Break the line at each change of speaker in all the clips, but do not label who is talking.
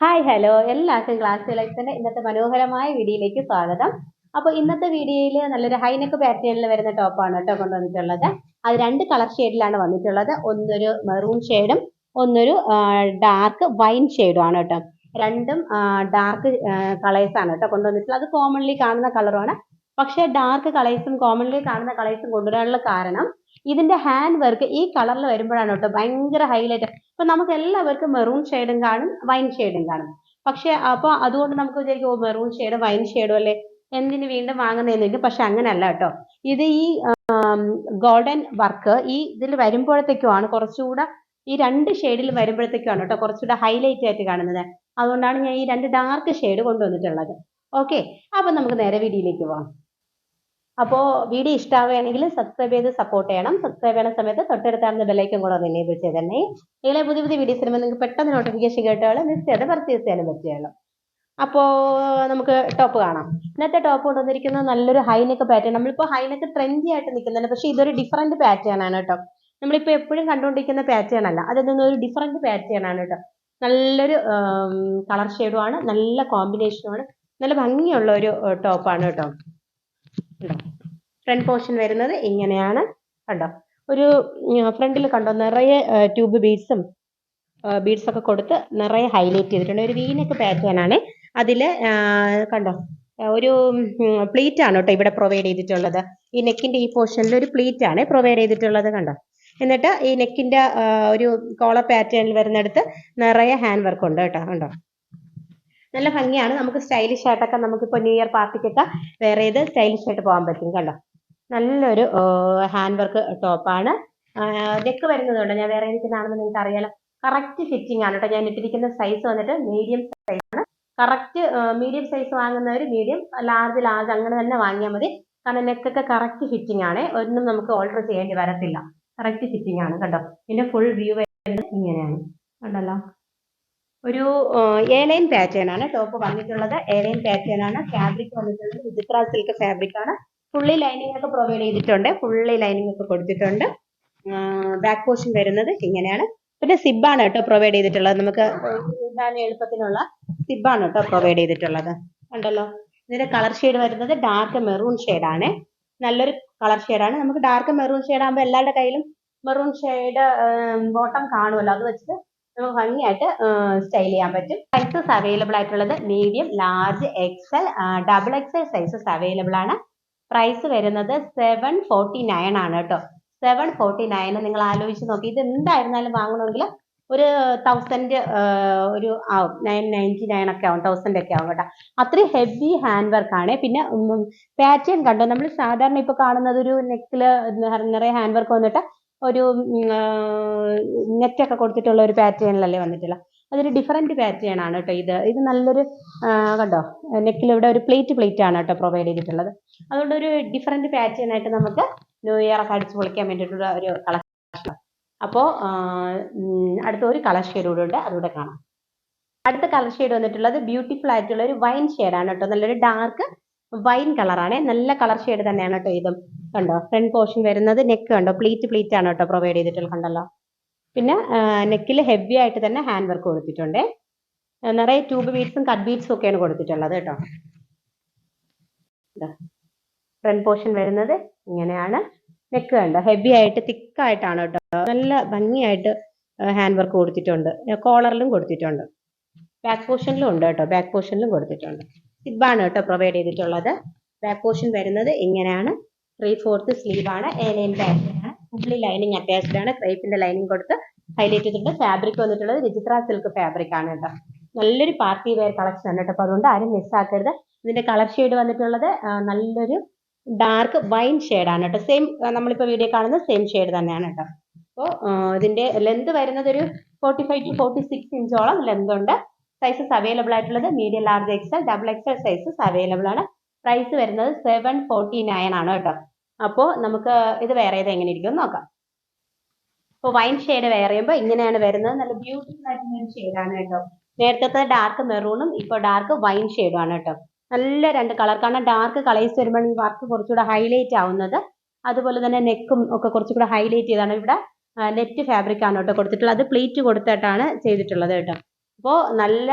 Hi hello എല്ലാവർക്കും class ലൈഫിന്റെ ഇന്നത്തെ മനോഹരമായ വീഡിയോയിലേക്ക് സ്വാഗതം. അപ്പോൾ ഇന്നത്തെ വീഡിയോയിൽ നല്ലൊരു ഹൈനെക്ക് പാറ്റേണിൽ വരുന്ന ടോപ്പാണ് കേട്ടോ കൊണ്ടുവന്നിട്ടുള്ളത്. അത് രണ്ട് കളർ ഷെയ്ഡിലാണ് വന്നിട്ടുള്ളത്. ഒന്നൊരു മെറൂൺ ഷെയ്ഡും ഒന്നൊരു ഡാർക്ക് വൈൻ ഷെയ്ഡും ആണ് കേട്ടോ. രണ്ടും ഡാർക്ക് കളേഴ്സ് ആണ് കേട്ടോ കൊണ്ടുവന്നിട്ടുള്ളത്. അത് കോമൺലി കാണുന്ന കളറുമാണ് പക്ഷേ ഡാർക്ക് കളേഴ്സും കോമൺലി കാണുന്ന കളേഴ്സും കൊണ്ടുവരാനുള്ള കാരണം ഇതിന്റെ ഹാൻഡ് വർക്ക് ഈ കളറിൽ വരുമ്പോഴാണ് കേട്ടോ ഭയങ്കര ഹൈലൈറ്റ് ഇപ്പൊ നമുക്ക് എല്ലാവർക്കും മെറൂൺ ഷെയ്ഡും കാണും വൈൻ ഷെയ്ഡും കാണും. പക്ഷെ അപ്പോൾ അതുകൊണ്ട് നമുക്ക് വിചാരിക്കും ഓ മെറൂൺ ഷെയ്ഡ് വൈൻ ഷെയ്ഡും അല്ലേ? എന്തിന് വീണ്ടും വാങ്ങുന്നതെന്നില്ല പക്ഷെ അങ്ങനെയല്ല കേട്ടോ. ഇത് ഈ ഗോൾഡൻ വർക്ക് ഈ ഇതിൽ വരുമ്പോഴത്തേക്കുമാണ് കുറച്ചുകൂടെ ഈ രണ്ട് ഷെയ്ഡിൽ വരുമ്പോഴത്തേക്കുമാണ് കേട്ടോ കുറച്ചുകൂടെ ഹൈലൈറ്റ് ആയിട്ട് കാണുന്നത്. അതുകൊണ്ടാണ് ഞാൻ ഈ രണ്ട് ഡാർക്ക് ഷെയ്ഡ് കൊണ്ടുവന്നിട്ടുള്ളത്. ഓക്കെ അപ്പൊ നമുക്ക് നേരെ വീഡിയോയിലേക്ക് പോവാം. അപ്പോൾ വീഡിയോ ഇഷ്ടമാവുകയാണെങ്കിൽ സബ്സ്ക്രൈബ് ചെയ്ത് സപ്പോർട്ട് ചെയ്യണം. സബ്സ്ക്രൈബ് ചെയ്യണ സമയത്ത് തൊട്ടടുത്താണ് ബെല്ലൈക്കൻ കൂടെ ഒന്ന് എനേബിൾ ചെയ്ത് തന്നെ ഇളയ പുതിയ പുതിയ വീഡിയോസ് വരുമ്പോൾ നിങ്ങൾക്ക് പെട്ടെന്ന് നോട്ടിഫിക്കേഷൻ കേട്ടോളെ മിസ് ചെയ്ത് പർച്ചേസ് ചെയ്യാനും പറ്റുകയുള്ളൂ. അപ്പോൾ നമുക്ക് ടോപ്പ് കാണാം. ഇന്നത്തെ ടോപ്പ് കൊണ്ടുവന്നിരിക്കുന്നത് നല്ലൊരു ഹൈനെക്ക് പാറ്റേൺ നമ്മളിപ്പോൾ ഹൈനെക്ക് ട്രെൻഡി ആയിട്ട് നിൽക്കുന്നുണ്ട്. പക്ഷേ ഇതൊരു ഡിഫറന്റ് പാറ്റേൺ ആണ് കേട്ടോ. നമ്മളിപ്പോൾ എപ്പോഴും കണ്ടുകൊണ്ടിരിക്കുന്ന പാറ്റേൺ അല്ല. അതിൽ നിന്നൊരു ഡിഫറന്റ് പാറ്റേൺ ആണ് കേട്ടോ. നല്ലൊരു കളർ ഷെയ്ഡുമാണ് നല്ല കോമ്പിനേഷനുമാണ് നല്ല ഭംഗിയുള്ള ഒരു ടോപ്പാണ് കേട്ടോ. ഫ്രണ്ട് പോർഷൻ വരുന്നത് ഇങ്ങനെയാണ് കണ്ടോ? ഒരു ഫ്രണ്ടിൽ കണ്ടോ നിറയെ ട്യൂബ് ബീഡ്സും ബീഡ്സ് ഒക്കെ കൊടുത്ത് നിറയെ ഹൈലൈറ്റ് ചെയ്തിട്ടുണ്ട്. ഒരു വീനൊക്കെ പാറ്റേൺ ആണ് അതിൽ കണ്ടോ ഒരു പ്ലീറ്റ് ആണ് കേട്ടോ ഇവിടെ പ്രൊവൈഡ് ചെയ്തിട്ടുള്ളത്. ഈ നെക്കിന്റെ ഈ പോർഷനിൽ ഒരു പ്ലീറ്റ് ആണ് പ്രൊവൈഡ് ചെയ്തിട്ടുള്ളത് കണ്ടോ? എന്നിട്ട് ഈ നെക്കിന്റെ ഒരു കോളർ പാറ്റേണിൽ വരുന്നിടത്ത് നിറയെ ഹാൻഡ് വർക്ക് ഉണ്ട് കേട്ടോ കണ്ടോ? നല്ല ഭംഗിയാണ്. നമുക്ക് സ്റ്റൈലിഷ് ആയിട്ടൊക്കെ നമുക്കിപ്പോൾ ന്യൂ ഇയർ പാർട്ടിക്കൊക്കെ വേറെ ഏത് സ്റ്റൈലിഷ് ആയിട്ട് പോകാൻ പറ്റും കണ്ടോ? നല്ലൊരു ഹാൻഡ് വർക്ക് ടോപ്പാണ് നെക്ക് വരുന്നതുകൊണ്ട് ഞാൻ വേറെ ഇരിക്കുന്നതാണെന്ന് നിങ്ങൾക്ക് അറിയാലോ. കറക്റ്റ് ഫിറ്റിംഗ് ആണ് കേട്ടോ. ഞാൻ ഇട്ടിരിക്കുന്ന സൈസ് വന്നിട്ട് മീഡിയം സൈസ് ആണ്. കറക്റ്റ് മീഡിയം സൈസ് വാങ്ങുന്നവർ മീഡിയം ലാർജ് ലാർജ് അങ്ങനെ തന്നെ വാങ്ങിയാൽ മതി. കാരണം നെക്കൊക്കെ കറക്റ്റ് ഫിറ്റിംഗ് ആണ്. ഒന്നും നമുക്ക് ഓൾട്ടർ ചെയ്യേണ്ടി വരത്തില്ല. കറക്റ്റ് ഫിറ്റിംഗ് ആണ് കേട്ടോ ഇതിന്റെ ഫുൾ വ്യൂ വരുന്നത് ഇങ്ങനെയാണ്. കണ്ടല്ലോ? ഒരു എ ലൈൻ പാറ്റേൺ ആണ്. ടോപ്പ് വന്നിട്ടുള്ളത് എ ലൈൻ പാറ്റേൺ ആണ്. ഫാബ്രിക് വന്നിട്ടുള്ളത് വിചിത്ര സിൽക്ക് ഫാബ്രിക് ആണ്. ഫുള്ളി ലൈനിങ് ഒക്കെ പ്രൊവൈഡ് ചെയ്തിട്ടുണ്ട്. ഫുള്ളി ലൈനിങ് ഒക്കെ കൊടുത്തിട്ടുണ്ട്. ബാക്ക് പോർഷൻ വരുന്നത് ഇങ്ങനെയാണ്. പിന്നെ സിബാണ് കേട്ടോ പ്രൊവൈഡ് ചെയ്തിട്ടുള്ളത്. നമുക്ക് എളുപ്പത്തിനുള്ള സിബാണ് കേട്ടോ പ്രൊവൈഡ് ചെയ്തിട്ടുള്ളത്. ഉണ്ടല്ലോ ഇതിന്റെ കളർ ഷെയ്ഡ് വരുന്നത് ഡാർക്ക് മെറൂൺ ആണ്. നല്ലൊരു കളർ ആണ്. നമുക്ക് ഡാർക്ക് മെറൂൺ ഷെയ്ഡ് ആകുമ്പോൾ എല്ലാവരുടെ കയ്യിലും മെറൂൺ ഷെയ്ഡ് ബോട്ടം കാണുമല്ലോ. അത് വെച്ചിട്ട് നമുക്ക് ഭംഗിയായിട്ട് സ്റ്റൈൽ ചെയ്യാൻ പറ്റും. സൈസസ് അവൈലബിൾ ആയിട്ടുള്ളത് medium large XL double XL sizes available ആണ്. പ്രൈസ് വരുന്നത് സെവൻ ഫോർട്ടി നയൻ ആണ് കേട്ടോ. സെവൻ ഫോർട്ടി നയൻ നിങ്ങൾ ആലോചിച്ച് നോക്കി. ഇത് എന്തായിരുന്നാലും വാങ്ങണമെങ്കിൽ ഒരു തൗസൻഡ് ഒരു ആവും നയൻ നയന്റി നയൻ ഒക്കെ ആവും. തൗസൻഡ് ഒക്കെ ആവും കേട്ടോ. അത്രയും ഹെവി ഹാൻഡ് വർക്ക് ആണ്. പിന്നെ പാറ്റേൺ കണ്ടോ? നമ്മൾ സാധാരണ ഇപ്പൊ കാണുന്നത് ഒരു നെക്കിൽ നിറയെ ഹാൻഡ് വർക്ക് വന്നിട്ട് ഒരു നെറ്റൊക്കെ കൊടുത്തിട്ടുള്ള ഒരു പാറ്റേണിലല്ലേ വന്നിട്ടുള്ളത് അതൊരു ഡിഫറെന്റ് പാറ്റേൺ ആണ് കേട്ടോ ഇത്. ഇത് നല്ലൊരു കണ്ടോ? നെക്കിൽ ഇവിടെ ഒരു പ്ലേറ്റ് പ്ലേറ്റ് ആണ് കേട്ടോ പ്രൊവൈഡ് ചെയ്തിട്ടുള്ളത്. അതുകൊണ്ട് ഒരു ഡിഫറെന്റ് പാറ്റേൺ ആയിട്ട് നമുക്ക് ന്യൂ ഇയർ ഒക്കെ അടിച്ചു പൊളിക്കാൻ വേണ്ടിയിട്ടുള്ള ഒരു കളക്ഷൻ അപ്പോൾ അടുത്ത ഒരു കളർ ഷെയ്ഡ് കൂടെ ഉണ്ട്. അതുകൂടെ കാണാം. അടുത്ത കളർ ഷെയ്ഡ് വന്നിട്ടുള്ളത് ബ്യൂട്ടിഫുൾ ആയിട്ടുള്ള ഒരു വൈൻ ഷെയ്ഡാണ് കേട്ടോ. നല്ലൊരു ഡാർക്ക് വൈൻ കളറാണ് നല്ല കളർ ഷെയ്ഡ് തന്നെയാണ് കേട്ടോ ഇതും. കണ്ടോ? ഫ്രണ്ട് പോർഷൻ വരുന്നത് നെക്ക് കണ്ടോ? പ്ലീറ്റ് പ്ലീറ്റ് ആണ് കേട്ടോ പ്രൊവൈഡ് ചെയ്തിട്ടുള്ളത് കണ്ടല്ലോ. പിന്നെ നെക്കിൽ ഹെവി ആയിട്ട് തന്നെ ഹാൻഡ് വർക്ക് കൊടുത്തിട്ടുണ്ട്. നിറയെ ട്യൂബ് ബീഡ്സും കട്ട് ബീഡ്സും ഒക്കെയാണ് കൊടുത്തിട്ടുള്ളത് കേട്ടോ. ഫ്രണ്ട് പോർഷൻ വരുന്നത് ഇങ്ങനെയാണ്. നെക്ക് കണ്ടോ? ഹെവി ആയിട്ട് തിക്കായിട്ടാണ് കേട്ടോ. നല്ല ഭംഗിയായിട്ട് ഹാൻഡ് വർക്ക് കൊടുത്തിട്ടുണ്ട്. കോളറിലും കൊടുത്തിട്ടുണ്ട്. ബാക്ക് പോർഷനിലും ഉണ്ട് കേട്ടോ. ബാക്ക് പോർഷനിലും കൊടുത്തിട്ടുണ്ട്. സിബാണ് കേട്ടോ പ്രൊവൈഡ് ചെയ്തിട്ടുള്ളത്. ബാക്ക് പോർഷൻ വരുന്നത് ഇങ്ങനെയാണ്. ത്രീ ഫോർത്ത് സ്ലീവ് ആണ്. എ ലൈൻ പാറ്റേൺ ആണ് ഫുള്ളി ലൈനിങ് അറ്റാച്ച്ഡ് ആണ്. ക്രൈപ്പിന്റെ ലൈനിങ് കൊടുത്ത് ഹൈലൈറ്റ് ചെയ്തിട്ടുണ്ട്. ഫാബ്രിക് വന്നിട്ടുള്ളത് വിചിത്ര സിൽക്ക് ഫാബ്രിക് ആണ് കേട്ടോ. നല്ലൊരു പാർട്ടി വെയർ കളക്ഷൻ ആണ് കേട്ടോ. അപ്പോൾ അതുകൊണ്ട് ആരും മിസ്സാക്കരുത് ഇതിന്റെ കളർ ഷെയ്ഡ് വന്നിട്ടുള്ളത് നല്ലൊരു ഡാർക്ക് വൈൻ ആണ് കേട്ടോ. സെയിം നമ്മളിപ്പോൾ വീഡിയോ കാണുന്ന സെയിം ഷെയ്ഡ് തന്നെയാണ് കേട്ടോ. അപ്പോൾ ഇതിന്റെ ലെന്ത് വരുന്നത് ഒരു forty five to forty six ഇഞ്ചോളം length ഉണ്ട്. സൈസസ് അവൈലബിൾ ആയിട്ടുള്ളത് medium large XL double XL sizes available ആണ്. പ്രൈസ് വരുന്നത് സെവൻ ഫോർട്ടി നയൻ ആണ് കേട്ടോ. അപ്പോൾ നമുക്ക് ഇത് വേറെ ഏത് എങ്ങനെ ഇരിക്കും നോക്കാം. അപ്പോൾ വൈൻ ഷെയ്ഡ് വേറെ ഇങ്ങനെയാണ് വരുന്നത്. നല്ല ബ്യൂട്ടിഫുൾ ആയിട്ടുള്ള ഒരു ഷെയ്ഡാണ് കേട്ടോ. നേരത്തെ ഡാർക്ക് മെറൂണും ഇപ്പോൾ ഡാർക്ക് വൈൻ ഷെയ്ഡും ആണ് കേട്ടോ. നല്ല രണ്ട് കളർ കാരണം ഡാർക്ക് കളേഴ്സ് വരുമ്പോൾ ഈ വർക്ക് കുറച്ചുകൂടെ ഹൈലൈറ്റ് ആവുന്നത്. അതുപോലെ തന്നെ നെക്കും ഒക്കെ കുറച്ചുകൂടെ ഹൈലൈറ്റ് ചെയ്താണ് ഇവിടെ നെറ്റ് ഫാബ്രിക് ആണ് കേട്ടോ കൊടുത്തിട്ടുള്ളത്. അത് പ്ലേറ്റ് കൊടുത്തിട്ടാണ് ചെയ്തിട്ടുള്ളത് കേട്ടോ. അപ്പോൾ നല്ല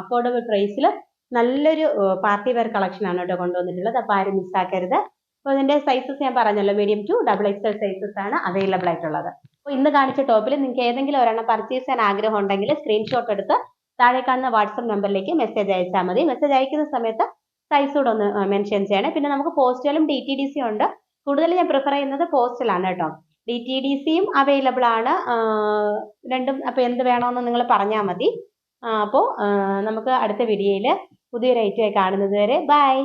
അഫോർഡബിൾ പ്രൈസിൽ നല്ലൊരു പാർട്ടി വെയർ കളക്ഷൻ ആണ് കേട്ടോ കൊണ്ടുവന്നിട്ടുള്ളത്. അപ്പോൾ ആരും മിസ്സാക്കരുത് അപ്പോൾ ഇതിന്റെ സൈസസ് ഞാൻ പറഞ്ഞല്ലോ medium to double XL sizes ആണ് അവൈലബിൾ ആയിട്ടുള്ളത്. അപ്പോൾ ഇന്ന് കാണിച്ച ടോപ്പിൽ നിങ്ങൾക്ക് ഏതെങ്കിലും ഒരെണ്ണം പർച്ചേസ് ചെയ്യാൻ ആഗ്രഹം ഉണ്ടെങ്കിൽ സ്ക്രീൻഷോട്ട് എടുത്ത് താഴെ കാണുന്ന വാട്സപ്പ് നമ്പറിലേക്ക് മെസ്സേജ് അയച്ചാൽ മതി. മെസ്സേജ് അയക്കുന്ന സമയത്ത് സൈസ് കൂടെ ഒന്ന് മെൻഷൻ ചെയ്യണം. പിന്നെ നമുക്ക് പോസ്റ്റലും ഡി ടി ഡി സി ഉണ്ട്. കൂടുതൽ ഞാൻ പ്രിഫർ ചെയ്യുന്നത് പോസ്റ്റലാണ് കേട്ടോ. ഡി ടി ഡി സിയും അവൈലബിൾ ആണ്. രണ്ടും അപ്പോൾ എന്ത് വേണമെന്ന് നിങ്ങൾ പറഞ്ഞാൽ മതി. അപ്പോൾ നമുക്ക് അടുത്ത വീഡിയോയിൽ പുതിയൊരു ഐറ്റമായി കാണുന്നത് വരെ ബൈ